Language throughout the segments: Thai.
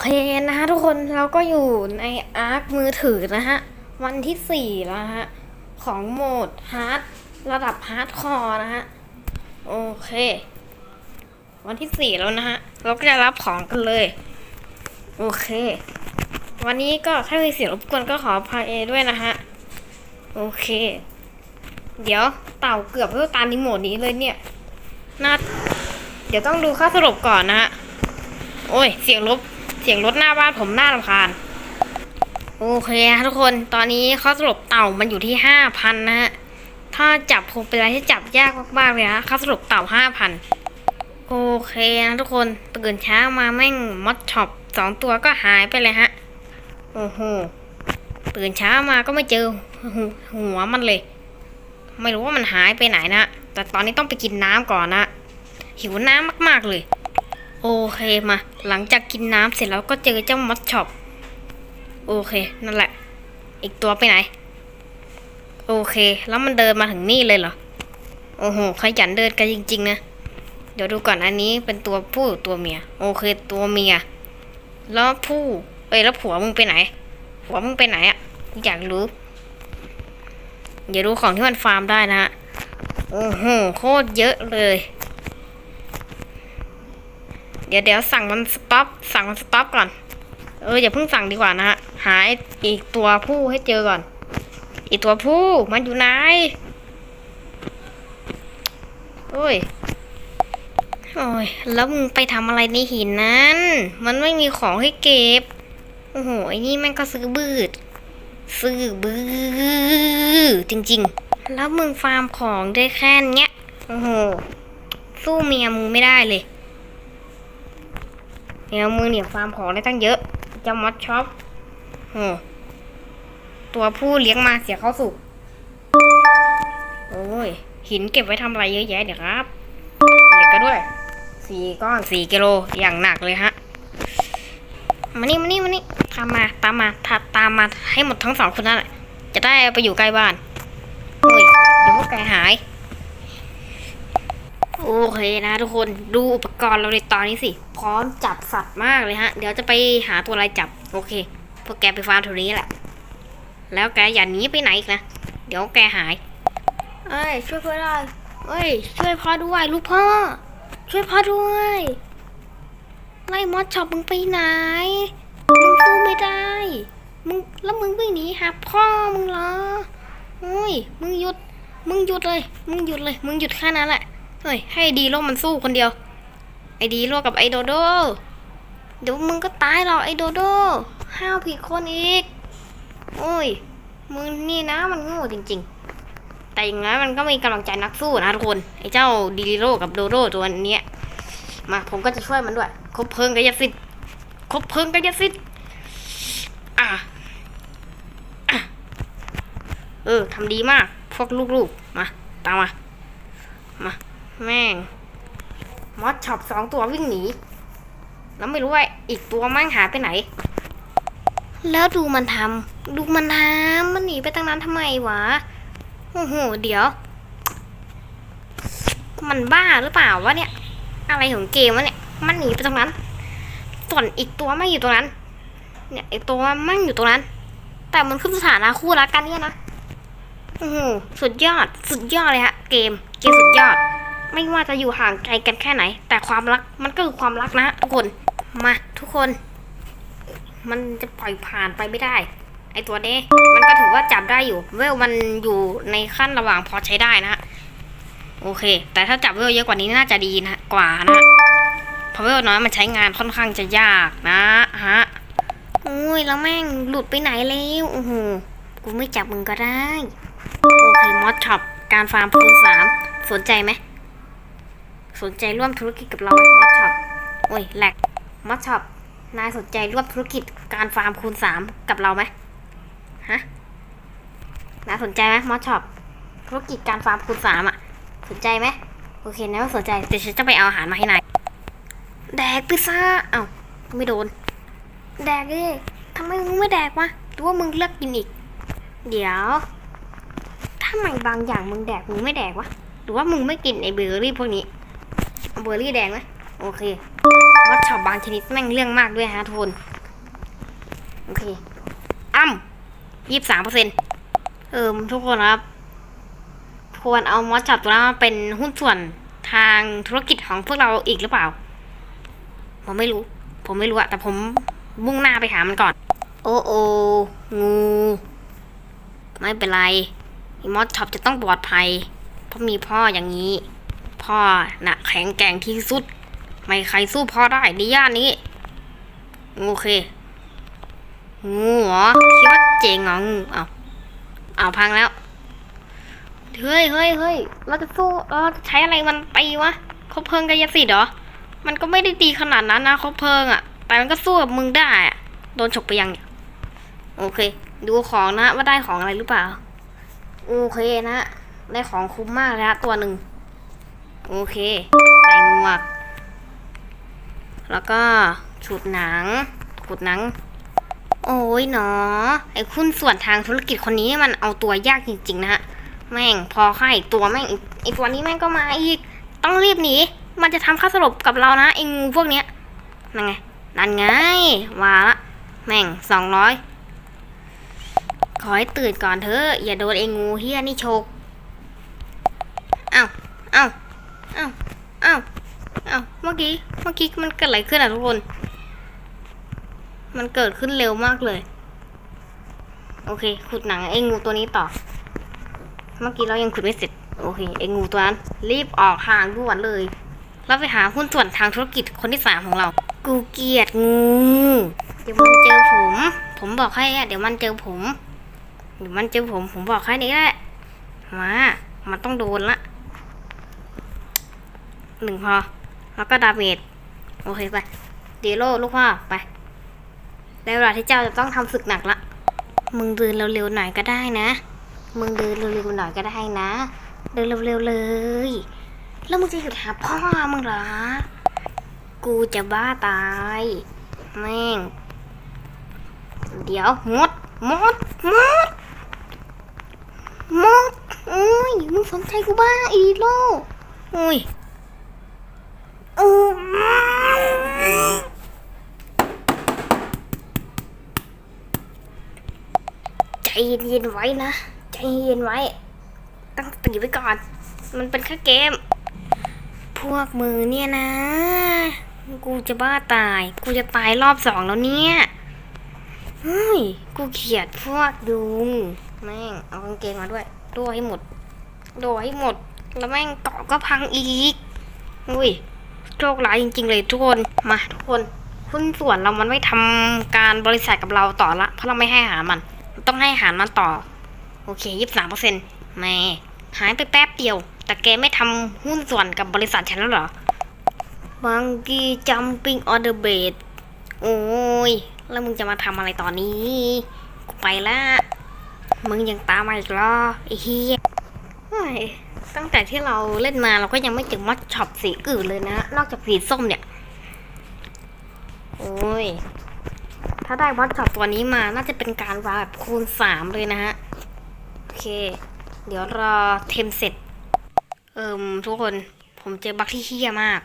เคนะฮะทุกคนเราก็อยู่ในอาร์คมือถือนะฮะ วันที่สี่แล้วฮะ ของโหมดฮาร์ดระดับฮาร์ดคอร์นะฮะ โอเค วันที่สี่แล้วนะฮะ เราก็จะรับของกันเลย โอเค วันนี้ก็ถ้ามีเสียงรบกวนก็ขออภัยด้วยนะฮะ โอเค เดี๋ยวเต่าเกือบเพื่อตามในโหมดนี้เลยเนี่ยน่าเดี๋ยวต้องดูค่าสรุปก่อนนะฮะ โอ้ย เสียงรถเสียงรถหน้าบ้านผมน่ารำคาญ โอเคนะทุกคนตอนนี้เขาสรุปเต่ามันอยู่ที่ห้าพันนะฮะ ถ้าจับคงเป็นอะไรที่จับยากมากๆเลยนะเขาสรุปเต่าห้าพันโอเคนะทุกคนตื่นเช้ามาแม่งมดช็อปสองตัวก็หายไปเลยฮะ โอ้โหตื่นเช้ามาก็ไม่เจอหัวหัวมันเลย ไม่รู้ว่ามันหายไปไหนนะแต่ตอนนี้ต้องไปกินน้ำก่อนนะหิวน้ำมากๆเลย โอเคมา หลังจากกินน้ำเสร็จแล้วก็เจอเจ้ามอสช็อป โอเค นั่นแหละ อีกตัวไปไหน โอเค แล้วมันเดินมาถึงนี่เลยเหรอ โอ้โห ขยันเดินกันจริง ๆ นะ เดี๋ยวดูก่อนอันนี้เป็นตัวผู้ตัวเมีย โอเค ตัวเมีย แล้วผู้ เอ้ย แล้วผัวมึงไปไหน ผัวมึงไปไหนอะอยากรู้ เดี๋ยวดูของที่มันฟาร์มได้นะฮะ โอ้โห โคตรเยอะเลย เดี๋ยวเดี๋ยวสั่งมันสต็อปสั่งมันสต็อปก่อน เอออย่าเพิ่งสั่งดีกว่านะฮะ หาอีกตัวผู้ให้เจอก่อน อีกตัวผู้มันอยู่ไหนโอ้ยโอ้ยแล้วมึงไปทำอะไรในหินนั้น มันไม่มีของให้เก็บ โอ้โหไอ้นี่แม่งก็ซื้อบืด ซื้อบือจริง ๆ แล้วมึงฟาร์มของได้แค่เนี้ย โอ้โห สู้เมียมึงไม่ได้เลย เมียมึงเหนี่ยฟาร์มของได้ตั้งเยอะจะมอดช็อปโอ้ตัวผู้เลี้ยงมาเสียเข้าสุกโอ้ย หินเก็บไว้ทำอะไรเยอะแยะเดี๋ยวครับเหล็กก็ด้วยสี่ก้อนสี่กิโลอย่างหนักเลยฮะมานี่มานี่มานี่ตามมาตามมาถ้าตามมาให้หมดทั้งสองคนนั่นแหละจะได้ไปอยู่ใกล้บ้านโอ้ยเดี๋ยวพวกแกหาย โอเคนะทุกคนดูอุปกรณ์เราในตอนนี้สิ พร้อมจับสัตว์มากเลยฮะ เดี๋ยวจะไปหาตัวอะไรจับ โอเคพวกแกไปฟาร์มแถวนี้แหละ แล้วแกอย่าหนีไปไหนอีกนะ เดี๋ยวแกหาย เอ้ยช่วยพ่อได้เอ้ยช่วยพ่อด้วยลูกพ่อ ช่วยพ่อด้วยไล่มอสช็อปมึงไปไหน มึงสู้ไม่ได้ มึงแล้วมึงวิ่งหนีหาพ่อมึงเหรอโอ้ยมึงหยุด มึงหยุดเลย มึงหยุดเลย มึงหยุดแค่นั้นแหละ เฮ้ย ให้ดีโลกมันสู้คนเดียว ไอดีโลกกับไอโดโด เดี๋ยวมึงก็ตายหรอกไอโดโด ห้าวผิดคนอีก โอ้ย มึงนี่นะมันโง่จริง ๆ แต่อย่างนั้นมันก็มีกำลังใจนักสู้นะทุกคน ไอเจ้าดีโลกับโดโดตัวเนี้ย มาผมก็จะช่วยมันด้วย คบเพลิงกายสิทธิ์คบเพลิงกายสิทธิ์อะอะเออทำดีมาก พวกลูกๆ มา ตามมา มา แม่งมอสช็อปสองตัววิ่งหนี แล้วไม่รู้ว่าอีกตัวมั่งหายไปไหน แล้วดูมันทำดูมันทำมันหนีไปตั้งนั้นทำไมวะโอ้โหเดี๋ยว มันบ้าหรือเปล่าวะเนี่ย อะไรของเกมวะเนี่ย มันหนีไปตรงนั้น ส่วนอีกตัวไม่อยู่ตรงนั้น เนี่ยไอตัวมันอยู่ตรงนั้น แต่มันขึ้นสถานะคู่รักกันเนี่ยนะโอ้โหสุดยอด สุดยอดเลยฮะ เกม เกมสุดยอด ไม่ว่าจะอยู่ห่างไกลกันแค่ไหน แต่ความรักมันก็คือความรักนะทุกคน มาทุกคน มันจะปล่อยผ่านไปไม่ได้ ไอตัวนี้มันก็ถือว่าจับได้อยู่ เวลมันอยู่ในขั้นระหว่างพอใช้ได้นะฮะโอเค แต่ถ้าจับเวลเยอะกว่านี้น่าจะดีนะกว่านะเพราะเวลน้อยมันใช้งานค่อนข้างจะยากนะฮะโอ้ยแล้วแม่งหลุดไปไหนแล้วโอ้โหกูไม่จับมึงก็ได้ โอเคมอสช็อปการฟาร์มคูณสามสนใจไหม สนใจร่วมธุรกิจกับเราไหมมอสช็อปโอ้ยแหลกมอสช็อปนายสนใจร่วมธุรกิจการฟาร์มคูณสามกับเราไหมฮะนายสนใจไหมมอสช็อปธุรกิจการฟาร์มคูณสามอะ สนใจไหมโอเคนายไม่สนใจแต่ฉันจะไปเอาอาหารมาให้นายแดกพิซซ่าเอ้าไม่โดน แดกดิทำไมมึงไม่แดกวะหรือว่ามึงเลือกกินอีก เดี๋ยวทำไมบางอย่างมึงแดกมึงไม่แดกวะหรือว่ามึงไม่กินไอเบอร์รี่พวกนี้ เบอร์รี่แดงไหมโอเควัดช็อปบางชนิดแม่งเรื่องมากด้วยฮะทุกคนโอเคอ้ำยี่สิบสามเปอร์เซ็นเออทุกคนครับ ควรเอามอสช็อปตัวนั้นมาเป็นหุ้นส่วนทางธุรกิจของพวกเราอีกหรือเปล่า ผมไม่รู้ ผมไม่รู้อะแต่ผมมุ่งหน้าไปหามันก่อน โอ้โองู ไม่เป็นไรมอสช็อปจะต้องปลอดภัย เพราะมีพ่ออย่างนี้ พ่อน่ะแข็งแกร่งที่สุด ไม่ใครสู้พ่อได้ในย่านนี้ โอเค งูเหรอคิดว่าเจ๋งเหรองูเอาเอาพังแล้ว เฮ้ยเฮ้ยเฮ้ยเราจะสู้เราจะใช้อะไรมันตีวะคบเพลิงกายสิทธิ์เหรอ มันก็ไม่ได้ดีขนาดนั้นนะคบเพลิงอะแต่มันก็สู้กับมึงได้อะโดนฉกไปยังเนี่ยโอเค ดูของนะว่าได้ของอะไรหรือเปล่า โอเคนะ ได้ของคุ้มมากเลยฮะตัวหนึ่ง โอเค ใส่หมวก แล้วก็ฉุดหนัง ขุดหนัง โอ้ยหนอ ไอ้คุณส่วนทางธุรกิจคนนี้มันเอาตัวยากจริง ๆ นะฮะ แม่งพอค่าอีกตัวแม่งไอ้ตัวนี้แม่งก็มาอีก ต้องรีบหนี มันจะทำค่าสลบกับเรานะไอ้งูพวกเนี้ย นั่นไง นั่นไง ว่าละ แม่งสองร้อยขอให้ตื่นก่อนเถอะ อย่าโดนไอ้งูเฮี้ยนี่ฉกเอ้าเอ้า อ้าเอ้าเอ้าว เมื่อกี้ เมื่อกี้มันเกิดอะไรขึ้นอะทุกคน มันเกิดขึ้นเร็วมากเลย โอเค ขุดหนังไอ้งูตัวนี้ต่อ เมื่อกี้เรายังขุดไม่เสร็จ โอเค ไอ้งูตัวนั้น รีบออกทางด่วนเลย เราไปหาหุ้นส่วนทางธุรกิจคนที่สามของเรา กูเกลียดงู เดี๋ยวมันเจอผม ผมบอกให้อะเดี๋ยวมันเจอผม เดี๋ยวมันเจอผม ผมบอกแค่นี้แหละ มา มันต้องโดนละ หนึ่งพอ แล้วก็ดาเมจโอเคไปเดโลลูกพ่อไปได้เวลาที่เจ้าจะต้องทำศึกหนักละ มึงเดินเร็วๆหน่อยก็ได้นะ มึงเดินเร็วๆหน่อยก็ได้นะ เดินเร็วๆเลย แล้วมึงจะหยุดหาพ่อมึงเหรอ กูจะบ้าตาย แม่ง เดี๋ยวมดมดมดมดโอ้ย มึงสนใจกูบ้าอีโลอ้ยโอ้ย ใจเย็นๆไว้นะ ใจเย็นไว้ ตั้งสติไว้ก่อน มันเป็นแค่เกม พวกมือเนี่ยนะ กูจะบ้าตาย กูจะตายรอบสองแล้วเนี่ยเฮ้ย กูเขียดพวกยุงแม่ง เอากางเกงมาด้วยโดให้หมดโดให้หมด แล้วแม่งเกาะก็พังอีก อุ้ย โชคร้ายจริง ๆ เลยทุกคนมาทุกคนหุ้นส่วนเรามันไม่ทำการบริษัทกับเราต่อละ เพราะเราไม่ให้อาหารมัน ต้องให้อาหารมันต่อ โอเคยี่สิบสามเปอร์เซ็นต์แม่หายไปแป๊บเดียว แต่แกไม่ทำหุ้นส่วนกับบริษัทฉันแล้วเหรอบางกีจัมปิ้งออเดอร์เบดโอ้ย แล้วมึงจะมาทำอะไรตอนนี้ กูไปละ มึงยังตามมาอีกเหรอไอ้เฮียเฮ้ย ตั้งแต่ที่เราเล่นมาเราก็ยังไม่เจอมอดช็อปสีอื่นเลยนะ นอกจากสีส้มเนี่ย โอ้ย ถ้าได้มอดช็อปตัวนี้มาน่าจะเป็นการวาแบบคูณสามเลยนะฮะ โอเค เดี๋ยวรอเทมเสร็จ เอิมทุกคน ผมเจอบั๊กที่เฮี้ยมาก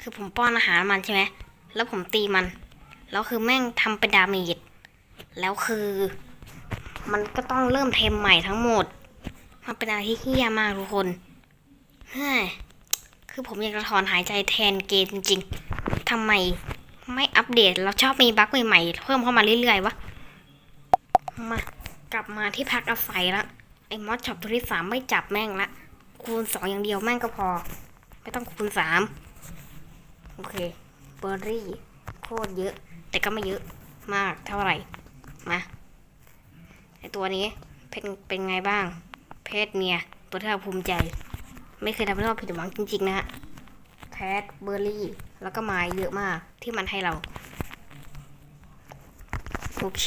คือผมป้อนอาหารมันใช่ไหม แล้วผมตีมัน แล้วคือแม่งทำเป็นดาเมจ แล้วคือ มันก็ต้องเริ่มเทมใหม่ทั้งหมดมันเป็นอะไรที่เฮี้ยมากทุกคน คือผมอยากจะถอนหายใจแทนเกมจริงๆทำไมไม่อัปเดต เราชอบมีบั๊กใหม่ๆ เพิ่มเข้ามาเรื่อยๆ วะ มากลับมาที่พักอาศัยละ ไอ้มอสช็อปตัวที่สามไม่จับแม่งละ คูณสองอย่างเดียวแม่งก็พอ ไม่ต้องคูณสามโอเค เบอร์รี่ โคตรเยอะ แต่ก็ไม่เยอะมากเท่าไหร่ มา ไอตัวนี้เป็นเป็นไงบ้าง เพศเมีย ตัวที่เราภูมิใจ ไม่เคยทำให้เราผิดหวังจริงๆนะฮะแพทเบอร์รี่ แล้วก็ไม้เยอะมากที่มันให้เรา โอเค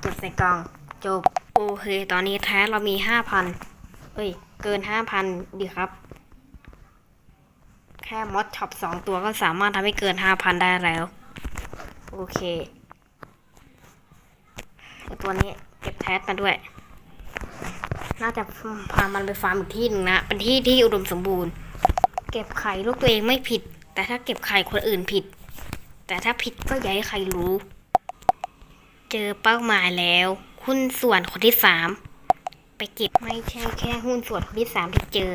เก็บใส่กล่อง จบ โอเค ตอนนี้แท้เรามีห้าพันเอ้ย เกินห้าพันดีครับ แค่มอดช็อปสองตัวก็สามารถทำให้เกินห้าพันได้แล้ว โอเค ตัวนี้เก็บแท็มาด้วย น่าจะพามันไปฟาร์มอีกที่หนึ่งนะ เป็นที่ที่อุดมสมบูรณ์ เก็บไข่ลูกตัวเองไม่ผิด แต่ถ้าเก็บไข่คนอื่นผิด แต่ถ้าผิดก็อย่าให้ใครรู้ เจอเป้าหมายแล้ว หุ้นส่วนคนที่สามไปเก็บไม่ใช่แค่หุ้นส่วนคนที่สามที่เจอ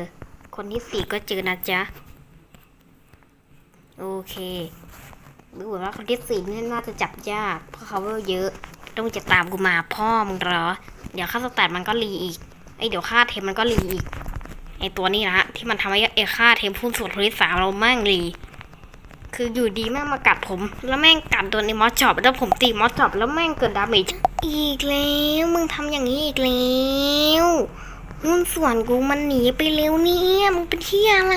คนที่สี่ก็เจอนะจ๊ะ โอเคดูเหมือนว่าคนที่สี่นี่น่าจะจับยากเพราะเขาเยอะ ต้องจะตามกูมาพ่อมึงเหรอ เดี๋ยวค่าสแตทมันก็รีอีก ไอเดี๋ยวค่าเทมมันก็รีอีก ไอตัวนี้นะฮะที่มันทำให้ไอค่าเทมหุ้นส่วนคนที่สามเราแม่งรีคืออยู่ดีแม่งมากัดผม แล้วแม่งกัดโดนไอมอสช็อปแล้วผมตีมอสช็อปแล้วแม่งเกิดดาเมจอีกแล้วมึงทำอย่างนี้อีกแล้วหุ้นส่วนกูมันหนีไปเร็วเนี่ยมึงเป็นเที่อะไร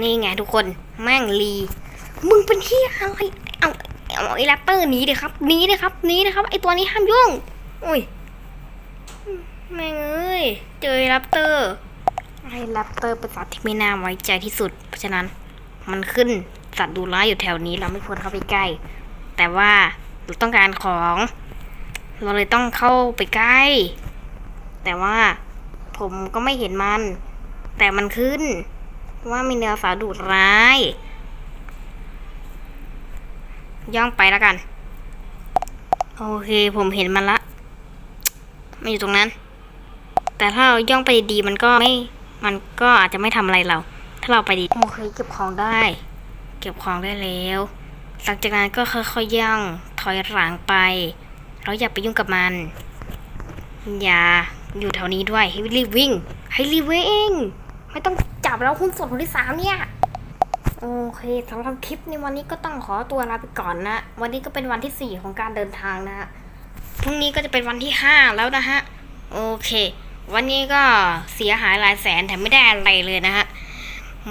นี่ไงทุกคนแม่งรีมึงเป็นเที่อะไรเอาเอาไอแรปเตอร์หนีเดี๋ยครับหนีเดี๋ยครับหนีเดี๋ยครับไอตัวนี้ห้ามยุ่งอุ้ย แม่งเอ้ย เจอไอ้แรปเตอร์ไอ้แรปเตอร์เป็นสัตว์ที่ไม่น่าไว้ใจที่สุด เพราะฉะนั้นมันขึ้นสัตว์ดูร้ายอยู่แถวนี้เราไม่ควรเข้าไปใกล้ แต่ว่าเราต้องการของ เราเลยต้องเข้าไปใกล้ แต่ว่าผมก็ไม่เห็นมัน แต่มันขึ้น ว่ามีเนื้อสาวดูดร้าย ย่องไปแล้วกัน โอเคผมเห็นมันละมันอยู่ตรงนั้น แต่ถ้าเราย่องไปดีมันก็ไม่ มันก็อาจจะไม่ทำอะไรเรา ถ้าเราไปดีโอเคเก็บของได้ เก็บของได้แล้วหลังจากนั้นก็ค่อยๆย่องถอยหลังไป เราอย่าไปยุ่งกับมัน อย่าอยู่แถวนี้ด้วยให้รีบวิ่ง ให้รีบวิ่ง ไม่ต้องจับแล้วหุ้นส่วนคนที่สามเนี่ยโอเคสำหรับคลิปในวันนี้ก็ต้องขอตัวลาไปก่อนนะ วันนี้ก็เป็นวันที่สี่ของการเดินทางนะฮะ พรุ่งนี้ก็จะเป็นวันที่ห้าแล้วนะฮะ โอเค วันนี้ก็เสียหายหลายแสนแต่ไม่ได้อะไรเลยนะฮะ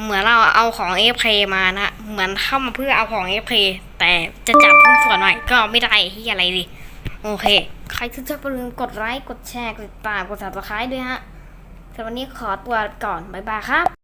เหมือนเราเอาของเอฟเคมานะเหมือนเข้ามาเพื่อเอาของเอฟเคแต่จะจับหุ้ส่วนหน่อยก็ไม่ได้ที่อะไรดิ โอเค ใครที่ชอบอย่าลืมกดไลค์ กดแชร์ กดติดตาม กด subscribe ด้วยฮะสำหรับวันนี้ขอตัวก่อน บ๊ายบายครับ